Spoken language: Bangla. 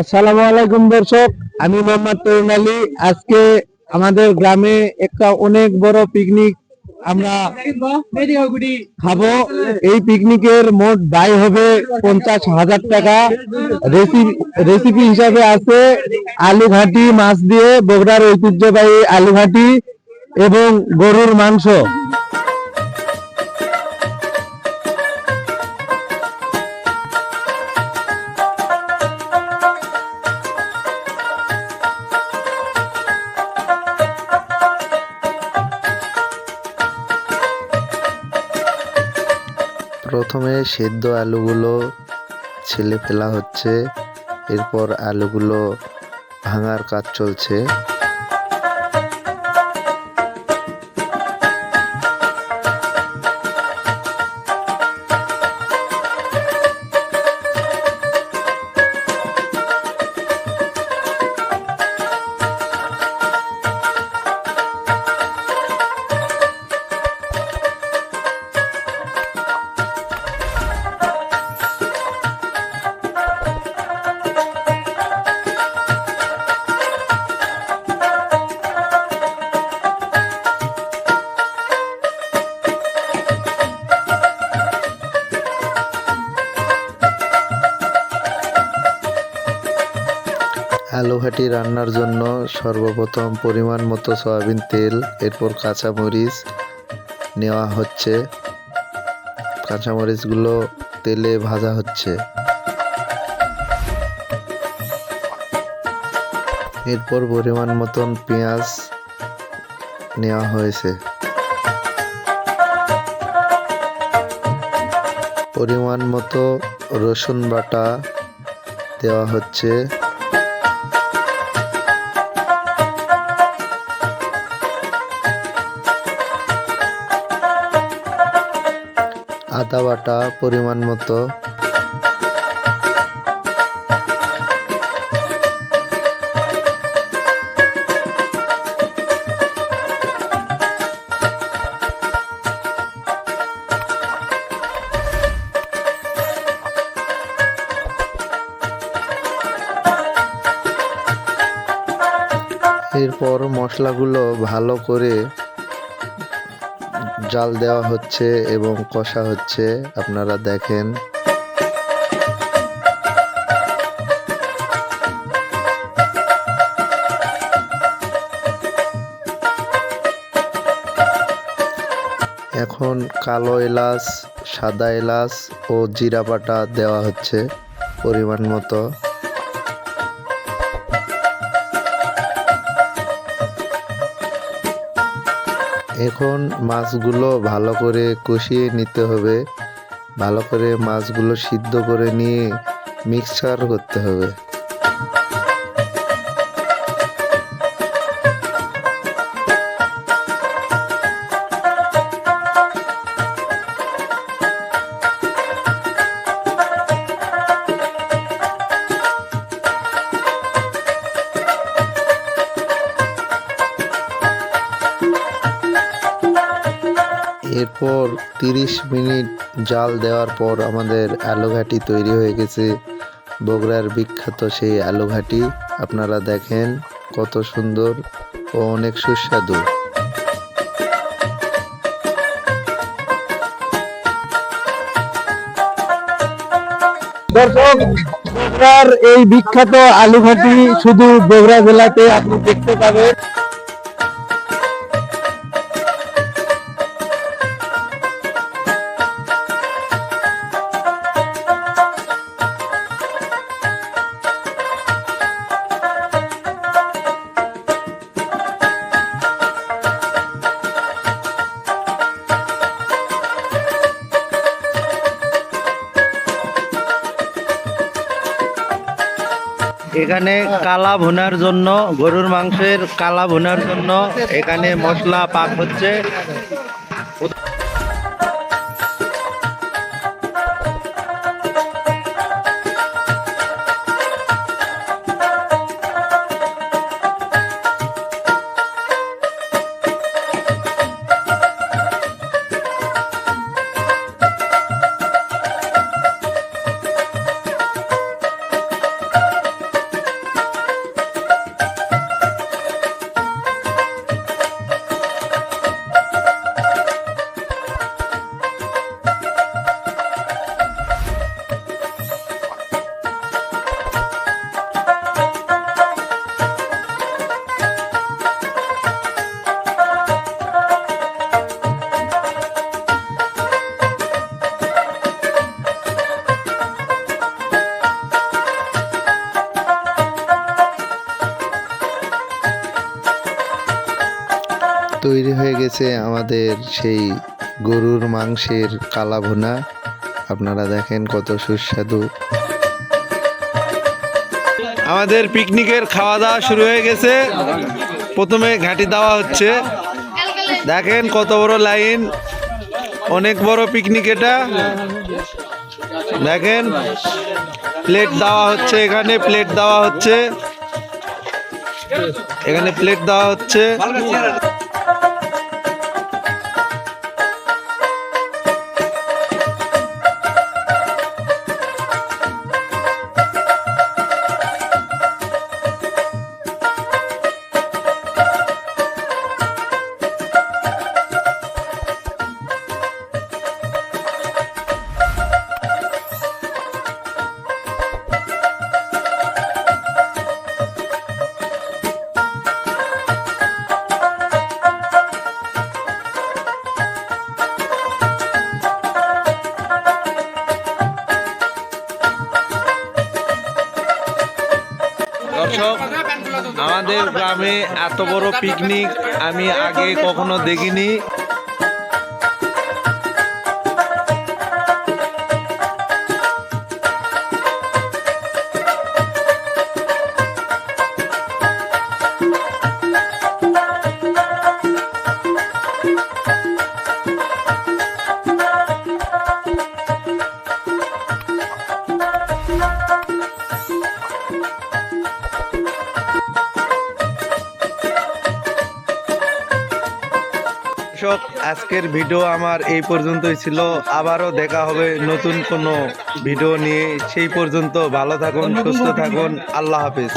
আসসালামু আলাইকুম দর্শক, আমি মোহাম্মদ তরুণ আলী। আজকে আমাদের গ্রামে একটা অনেক বড় পিকনিক আমরা খাব। এই পিকনিকের মোট ব্যয় হবে পঞ্চাশ হাজার টাকা। রেসিপি হিসাবে আছে আলু ঘাটি মাছ দিয়ে বগুড়ার ঐতিহ্যবাহী আলু ঘাটি এবং গরুর মাংস। প্রথমে সেদ্ধ আলুগুলো ছেলে ফেলা হচ্ছে এরপর আলুগুলো ভাঙার কাজ চলছে। আলু ঘাটি রান্নার জন্য সর্বপ্রথম পরিমাণ মতো সয়াবিন তেল, এরপর কাঁচামরিচ নেওয়া হচ্ছে। কাঁচামরিচগুলো তেলে ভাজা হচ্ছে। এরপর পরিমাণ মতন পেঁয়াজ নেওয়া হয়েছে। পরিমাণ মতো রসুন বাটা দেওয়া হচ্ছে। আদা বাটা পরিমাণ মতো। এরপর মশলাগুলো ভালো করে জাল দেওয়া হচ্ছে এবং কষা হচ্ছে। আপনারা দেখেন। এখন কালো এলাচ, সাদা এলাচ ও জিরা বাটা দেওয়া হচ্ছে পরিমাণ মতো। এখন মাছগুলো ভালো করে কষিয়ে নিতে হবে। ভালো করে মাছগুলো সিদ্ধ করে নিয়ে মিক্সচার করতে হবে। এরপর তিরিশ মিনিট জাল দেওয়ার পর আমাদের আলু ঘাটি তৈরি হয়ে গেছে। বগুড়ার বিখ্যাত সেই আলু ঘাটি আপনারা দেখেন কত সুন্দর ও অনেক সুস্বাদু। দর্শক, বগুড়ার এই বিখ্যাত আলু ঘাটি শুধু বগুড়া জেলাতে আপনি দেখতে পাবেন। এখানে কালা ভুনার জন্য গরুর মাংসের কালা ভুনার জন্য এখানে মশলা পাক হচ্ছে। তৈরি হয়ে গেছে আমাদের সেই গরুর মাংসের কালা ভুনা আপনারা দেখেন কত সুস্বাদু। আমাদের পিকনিকের খাওয়া দাওয়া শুরু হয়ে গেছে। প্রথমে ঘাঁটি দেওয়া হচ্ছে। দেখেন কত বড় লাইন। অনেক বড় পিকনিক এটা। দেখেন, প্লেট দেওয়া হচ্ছে এখানে, প্লেট দেওয়া হচ্ছে। এখানে প্লেট দেওয়া হচ্ছে। আমাদের গ্রামে এত বড় পিকনিক আমি আগে কখনো দেখিনি। দর্শক আজকের ভিডিও আমার এই পর্যন্তই ছিল। আবারও দেখা হবে নতুন কোনো ভিডিও নিয়ে। সেই পর্যন্ত ভালো থাকুন সুস্থ থাকুন। আল্লাহ হাফিজ।